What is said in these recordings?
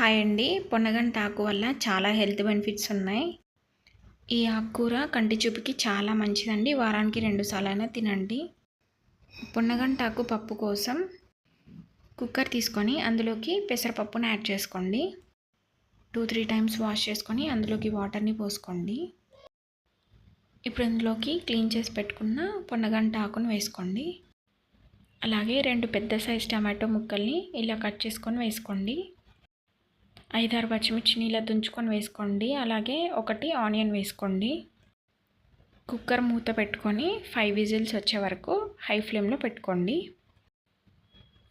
Hi అండి పొన్నగంట ఆకు వల్ల చాలా హెల్త్ బెనిఫిట్స్ ఉన్నాయి. ఈ ఆకుకూర కంటి చూపుకి చాలా మంచిదండి. వారానికి రెండు సార్లైనా తినండి. పొన్నగంట ఆకు పప్పు కోసం కుక్కర్ తీసుకొని అందులోకి పెసరపప్పును యాడ్ చేసుకోండి. టూ త్రీ టైమ్స్ వాష్ చేసుకొని అందులోకి వాటర్ని పోసుకోండి. ఇప్పుడు అందులోకి క్లీన్ చేసి పెట్టుకున్న పొన్నగంట ఆకును వేసుకోండి. అలాగే రెండు పెద్ద సైజ్ టమాటో ముక్కల్ని ఇలా కట్ చేసుకొని వేసుకోండి. ఐదారు పచ్చిమిర్చిని ఇలా తుంచుకొని వేసుకోండి. అలాగే ఒకటి ఆనియన్ వేసుకోండి. కుక్కర్ మూత పెట్టుకొని ఫైవ్ విజిల్స్ వచ్చే వరకు హై ఫ్లేమ్లో పెట్టుకోండి.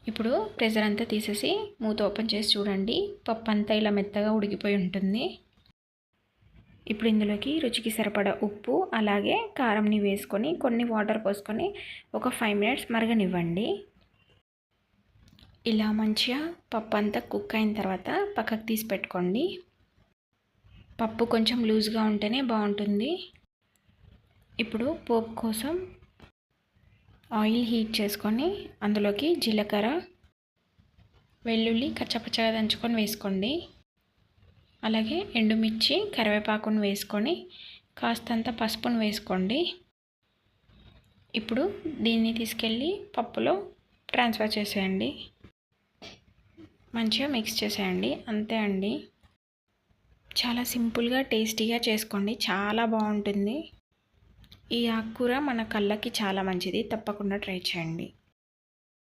ఇప్పుడు ప్రెజర్ అంతా తీసేసి మూత ఓపెన్ చేసి చూడండి. పప్పు అంతా ఇలా మెత్తగా ఉడికిపోయి ఉంటుంది. ఇప్పుడు ఇందులోకి రుచికి సరిపడా ఉప్పు అలాగే కారంని వేసుకొని కొన్ని వాటర్ పోసుకొని ఒక ఫైవ్ మినిట్స్ మరగనివ్వండి. ఇలా మంచిగా పప్పు అంతా కుక్ అయిన తర్వాత పక్కకు తీసి పెట్టుకోండి. పప్పు కొంచెం లూజ్గా ఉంటేనే బాగుంటుంది. ఇప్పుడు పోపు కోసం ఆయిల్ హీట్ చేసుకొని అందులోకి జీలకర్ర వెల్లుల్లి కచ్చపచ్చగా దంచుకొని వేసుకోండి. అలాగే ఎండుమిర్చి కరివేపాకును వేసుకొని కాస్తంత పసుపును వేసుకోండి. ఇప్పుడు దీన్ని తీసుకెళ్ళి పప్పులో ట్రాన్స్ఫర్ చేసేయండి. మంచిగా మిక్స్ చేసేయండి. అంతే అండి. చాలా సింపుల్గా టేస్టీగా చేసుకోండి. చాలా బాగుంటుంది. ఈ ఆకుకూర మన కళ్ళకి చాలా మంచిది. తప్పకుండా ట్రై చేయండి.